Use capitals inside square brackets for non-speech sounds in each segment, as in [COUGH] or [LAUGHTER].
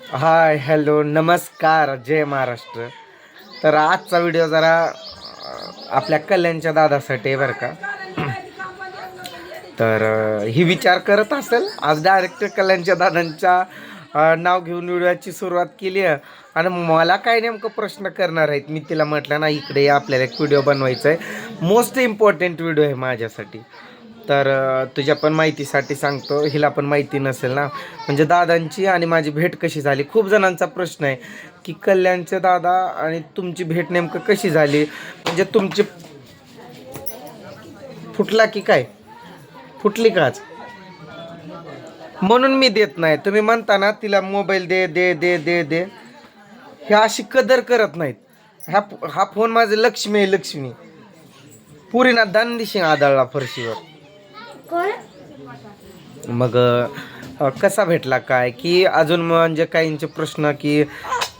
Hi hello नमस्कार जय महाराष्ट्र. तर आजचा व्हिडिओ जरा आपल्या कल्याणच्या दादासाठी आहे बरं का. तर ही विचार करत असेल आज डायरेक्ट कल्याणच्या दादांच्या नाव घेऊन व्हिडिओची सुरुवात केली आहे. आणि मला काय नेमकं प्रश्न करणार आहेत मी तिला म्हटलं ना इकडे आपल्याला एक व्हिडिओ बनवायचा आहे. मोस्ट इम्पॉर्टंट व्हिडिओ आहे माझ्यासाठी. तर तुझ्या पण माहितीसाठी सांगतो हिला पण माहिती नसेल ना. म्हणजे दादांची आणि माझी भेट कशी झाली? खूप जणांचा प्रश्न आहे की कल्याणचे दादा आणि तुमची भेट नेमकं कशी झाली? म्हणजे तुमची फुटला की काय? फुटली काच म्हणून मी देत नाही. तुम्ही म्हणता ना तिला मोबाईल दे दे दे दे दे. हे अशी कदर करत नाहीत. हा हा फोन माझं लक्ष्मी आहे लक्ष्मी. पुरीना दानदिशी आदळला फरशीवर. मग कसा भेटला काय? की अजून म्हणजे काहींचे प्रश्न की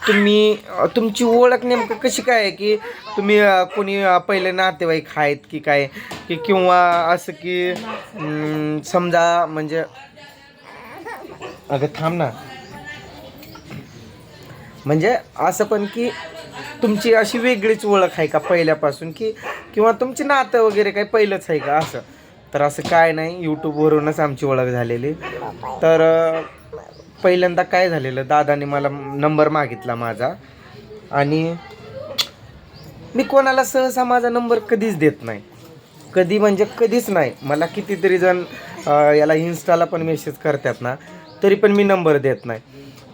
तुम्ही तुमची ओळख नेमकं कशी काय आहे की तुम्ही कोणी पहिले नातेवाईक आहेत की काय? की किंवा असं की समजा म्हणजे अगं थांब ना. म्हणजे असं पण की तुमची अशी वेगळीच ओळख आहे का पहिल्यापासून? की किंवा तुमची नातं वगैरे काही पहिलंच आहे का असं? तर असं काय नाही यूट्यूबवरूनच आमची ओळख झालेली. तर पहिल्यांदा काय झालेलं दादाने मला नंबर मागितला माझा. आणि मी कोणाला सहसा माझा नंबर कधीच देत नाही. कधी म्हणजे कधीच नाही. मला कितीतरी जण याला इन्स्टाला पण मेसेज करतात ना तरी पण मी नंबर देत नाही.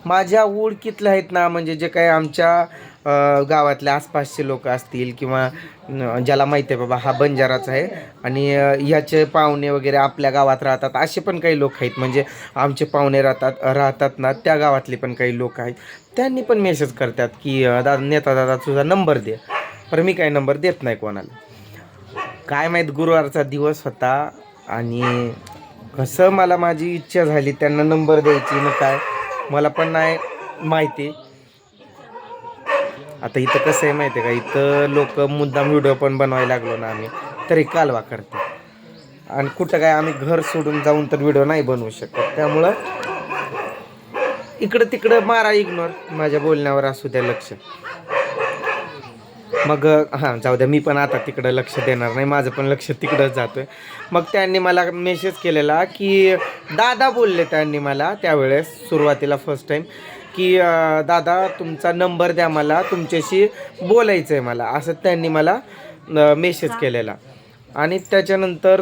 माझ्या ओळखीतले आहेत ना म्हणजे जे काही आमच्या गावातले आसपासचे लोक असतील किंवा ज्याला माहिती आहे बाबा हा बंजाराच आहे. आणि ह्याचे पाहुणे वगैरे आपल्या गावात राहतात. असे पण काही लोक आहेत. म्हणजे आमचे पाहुणे राहतात राहतात ना त्या गावातले पण काही लोक आहेत. त्यांनी पण मेसेज करतात की दादा नेता दादा तुझा नंबर दे. पर मी काही नंबर देत नाही कोणाला. काय माहीत गुरुवारचा दिवस होता आणि कसं मला माझी इच्छा झाली त्यांना नंबर द्यायची ना काय. मला पण नाही माहिती. आता इथं कसं आहे माहिती आहे का? इथं लोक मुद्दाम व्हिडिओ पण बनवायला लागलो ना आम्ही तरी कालवा करते. आणि कुठं काय आम्ही घर सोडून जाऊन तर व्हिडिओ नाही बनवू शकत. त्यामुळं इकडं तिकडं मारा इग्नोर माझ्या बोलण्यावर असू द्या लक्ष. मग हां जाऊ द्या मी पण आता तिकडं लक्ष देणार नाही माझं पण लक्ष तिकडंच जातो आहे मग त्यांनी मला मेसेज केलेला की दादा बोलले त्यांनी मला त्यावेळेस सुरुवातीला फर्स्ट टाईम की दादा तुमचा नंबर द्या मला तुमच्याशी बोलायचं आहे मला असं त्यांनी मला मेसेज केलेला. आणि त्याच्यानंतर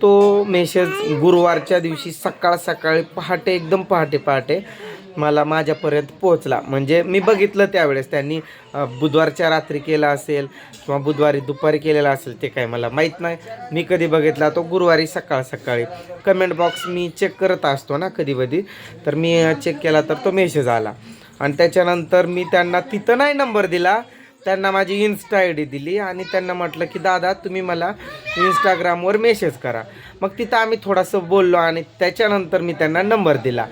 तो मेसेज गुरुवारच्या दिवशी सकाळ सकाळी पहाटे एकदम पहाटे पहाटे मला माझ्यापर्यंत पोहोचला. म्हणजे मी बघितलं त्यावेळेस त्यांनी बुधवारच्या रात्री केला असेल किंवा बुधवारी दुपारी केलेला असेल ते काय मला माहीत नाही. मी कधी बघितला तो गुरुवारी सकाळ सकाळी. कमेंट बॉक्स मी चेक करत असतो ना कधी कधी तर मी चेक केला तर तो मेसेज आला. आणि त्याच्यानंतर मी त्यांना तिथं नाही नंबर दिला. त्यांना माझी इन्स्टा आय डी दिली आणि त्यांना म्हटलं की दादा तुम्ही मला इंस्टाग्रामवर मेसेज करा. मग तिथं आम्ही थोडंसं बोललो आणि त्याच्यानंतर मी त्यांना नंबर दिला.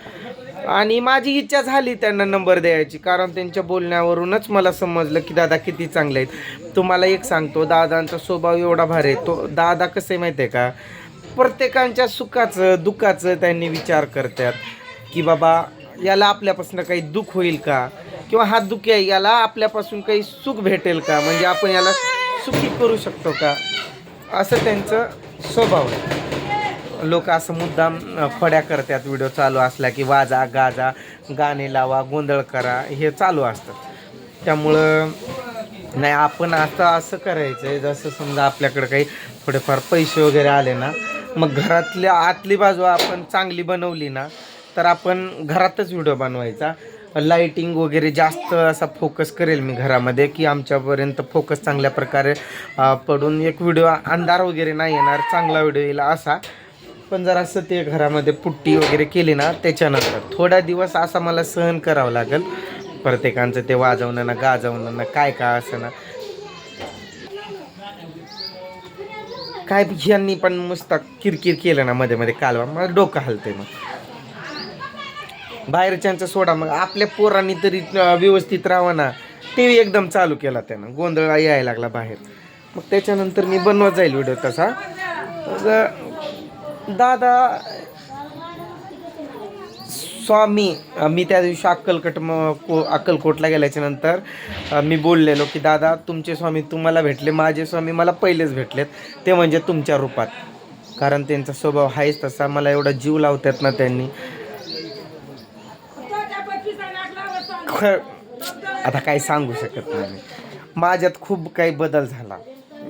आणि माझी इच्छा झाली त्यांना नंबर द्यायची कारण त्यांच्या बोलण्यावरूनच मला समजलं की दादा किती चांगले आहेत. तुम्हाला एक सांगतो दादांचा स्वभाव एवढा भारी आहे. तो दादा कसं आहे माहिती आहे का? प्रत्येकांच्या सुखाचं दुःखाचं त्यांनी विचार करतात की बाबा याला आपल्यापासून काही दुःख होईल का? किंवा हा दुःख आहे याला आपल्यापासून काही सुख भेटेल का? म्हणजे आपण याला सुखी करू शकतो का? असं त्यांचं स्वभाव आहे. लोक असं मुद्दाम फड्या करतात व्हिडिओ चालू असला की वाजा गाजा गाणे लावा गोंधळ करा हे चालू असतं. त्यामुळं नाही आपण आता असं करायचं आहे जसं समजा आपल्याकडे काही थोडेफार पैसे वगैरे आले ना मग घरातल्या आतली बाजू आपण चांगली बनवली ना तर आपण घरातच व्हिडिओ बनवायचा. लाईटिंग वगैरे जास्त असा फोकस करेल मी घरामध्ये की आमच्यापर्यंत फोकस चांगल्या प्रकारे पडून एक व्हिडिओ अंधार वगैरे नाही येणार चांगला व्हिडिओ येईल असा. पण जर असं ते घरामध्ये पुट्टी वगैरे केली ना त्याच्यानंतर थोडा दिवस असा मला सहन करावं लागेल. प्रत्येकांचं ते वाजवणं ना गाजवणं ना काय काय असं ना. काय यांनी पण मस्त किरकिर केलं ना मध्ये मध्ये कालवा. मला डोकं हलतंय मग. बाहेरच्यांचा सोडा मग. आपल्या पोरांनी तरी व्यवस्थित राहावं ना. ते एकदम चालू केला त्यानं. गोंधळ यायला लागला बाहेर. मग त्याच्यानंतर मी बनवत जाईल व्हिडिओ तसा. दादा स्वामी मी त्या दिवशी अक्कलकट म को अक्कलकोटला गेल्याच्यानंतर मी बोललेलो की दादा तुमचे स्वामी तुम्हाला भेटले माझे स्वामी मला पहिलेच भेटलेत. ते म्हणजे तुमच्या रूपात. कारण त्यांचा स्वभाव आहेच तसा मला एवढा जीव लावतात ना त्यांनी. आता काही सांगू शकत नाही माझ्यात खूप काही बदल झाला.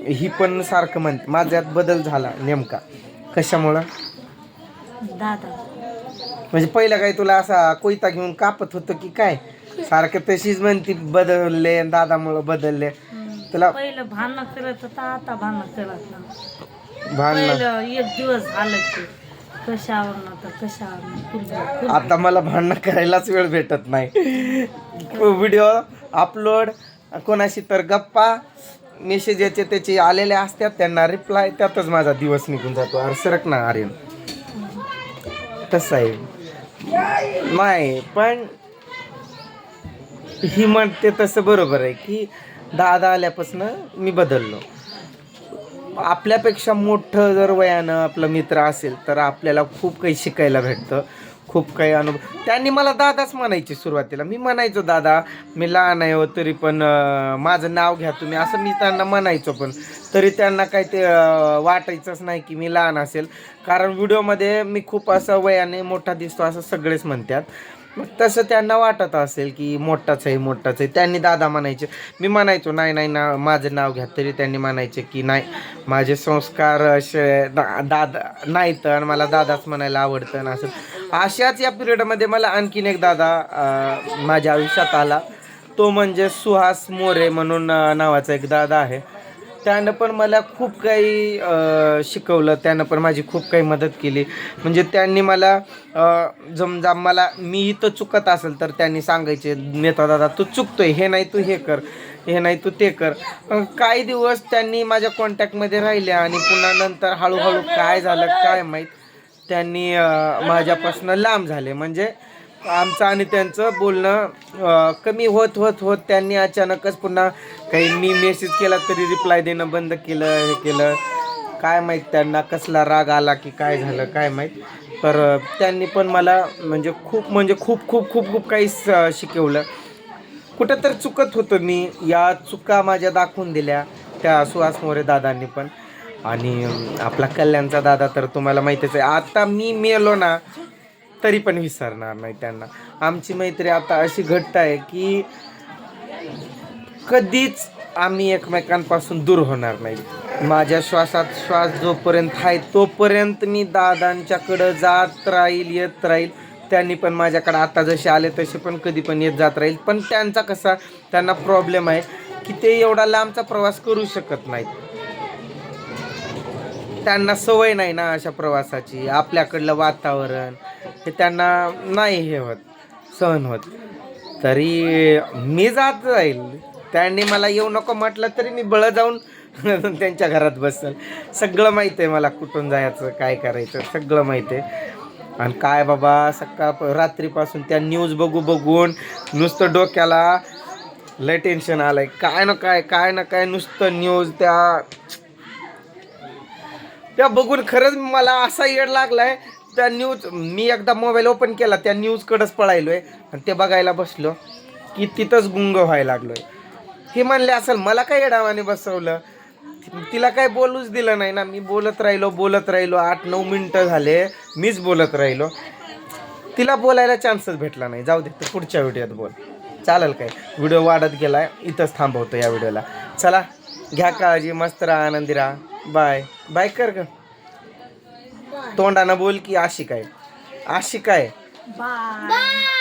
ही पण सारखं म्हणते माझ्यात बदल झाला नेमका. कशामुळं? दादा. म्हणजे पहिलं काही तुला असा कोयता घेऊन कापत होतं की काय? सारखं तशीच म्हणती बदलले दादामुळं बदलले. तुला पहिलं भांडण करत होता आता भांडण करत ना भांडणं? पहिलं एक दिवस झालं की कशावर ना तर कशावर आता मला भांडणं करायलाच वेळ भेटत नाही. [LAUGHS] व्हिडिओ अपलोड कोणाशी तर गप्पा मेसेज याचे त्याचे आलेले असतात त्यांना रिप्लाय त्यातच माझा दिवस निघून जातो. अरे सरक ना आर्यन. तसं आहे. नाही पण ही म्हणते तसं बरोबर आहे की दादा आल्यापासून मी बदललो. आपल्यापेक्षा मोठं जर वयानं आपलं मित्र असेल तर आपल्याला खूप काही शिकायला भेटतं. खूप काही अनुभव. त्यांनी मला दादाच म्हणायचे सुरुवातीला. मी म्हणायचो दादा मी लहान आहे हो तरी पण माझं नाव घ्या तुम्ही. असं मी त्यांना म्हणायचो पण. तरी त्यांना काही ते वाटायचंच नाही की मी लहान असेल. कारण व्हिडिओमध्ये मी खूप असं वयाने मोठा दिसतो असं सगळेच म्हणतात. मग तसं त्यांना वाटत असेल की मोठाच आहे मोठाच आहे. त्यांनी दादा म्हणायचे मी म्हणायचो नाही नाही ना माझं नाव घ्या. तरी त्यांनी म्हणायचे की नाही माझे संस्कार असे दा- दादा नाही तर मला दादाच म्हणायला आवडतं आणि असं. अशाच या पिरियडमध्ये मला आणखीन एक दादा माझ्या आयुष्यात आला. तो म्हणजे सुहास मोरे म्हणून नावाचा एक दादा आहे. त्यानं पण मला खूप काही शिकवलं. त्यानं पण माझी खूप काही मदत केली. म्हणजे त्यांनी मला जमजा मला मी इथं चुकत असेल तर त्यांनी सांगायचे नेता दादा तू चुकतोय. हे नाही तू हे कर. हे नाही तू ते कर. काही दिवस त्यांनी माझ्या कॉन्टॅक्टमध्ये राहिले आणि पुन्हा नंतर हळूहळू काय झालं काय माहीत त्यांनी माझ्यापासून लांब झाले. म्हणजे आमचं आणि त्यांचं बोलणं कमी होत होत होत त्यांनी अचानकच पुन्हा काही मी मेसेज केला तरी रिप्लाय देणं बंद केलं हे केलं. काय माहीत त्यांना कसला राग आला की काय झालं काय माहीत. तर त्यांनी पण मला म्हणजे खूप म्हणजे खूप खूप खूप खूप काही स- शिकवलं. कुठं तर चुकत होतं मी. या चुका माझ्या दाखवून दिल्या त्या सुहास मोरे दादांनी पण. आणि आपला कल्याणचा दादा तर तुम्हाला माहितीच आहे. आता मी मेलो ना तरी पण विसरणार नाही त्यांना. आमची मैत्री आता अशी घट्ट आहे की कधीच आम्ही एकमेकांपासून दूर होणार नाही. माझ्या श्वासात श्वास जोपर्यंत आहे तोपर्यंत मी दादांच्याकडं जात राहील येत राहील. त्यांनी पण माझ्याकडे आता जसे आले तसे पण कधी पण येत जात राहील. पण त्यांचा कसा त्यांना प्रॉब्लेम आहे की ते एवढा लांबचा प्रवास करू शकत नाहीत. त्यांना सवय नाही ना अशा प्रवासाची. आपल्याकडलं वातावरण हे त्यांना नाही हे होत सहन होत. तरी मी जात जाईल. त्यांनी मला येऊ नको म्हटलं तरी मी बळ जाऊन [LAUGHS] त्यांच्या घरात बसल. सगळं माहीत आहे मला कुठून जायचं काय करायचं सगळं माहीत आहे. आणि काय बाबा सकाळ रात्रीपासून त्या न्यूज बघू बघून नुसतं डोक्याला लय टेन्शन आलंय. काय ना काय काय ना काय नुसतं न्यूज त्या त्या बघून खरंच मला असा येड लागलाय त्या न्यूज मी एकदा मोबाईल ओपन केला त्या न्यूजकडंच पळायलोय. आणि ते बघायला बसलो की तिथंच गुंग व्हायला लागलोय. हे म्हणले असेल मला काय येडावाने बसवलं? तिला काय बोलूच दिलं नाही ना. मी बोलत राहिलो बोलत राहिलो. आठ नऊ मिनटं झाले मीच बोलत राहिलो. तिला बोलायला चान्सच भेटला नाही. जाऊ दे तर पुढच्या व्हिडिओत बोल. चालेल काय? व्हिडिओ वाढत गेला इथंच थांबवतो या व्हिडिओला चला घ्या काळजी मस्त राहा आनंदी राहा. बाय बाय कर ग. तोंडानं बोल की अशी काय अशी काय बाय.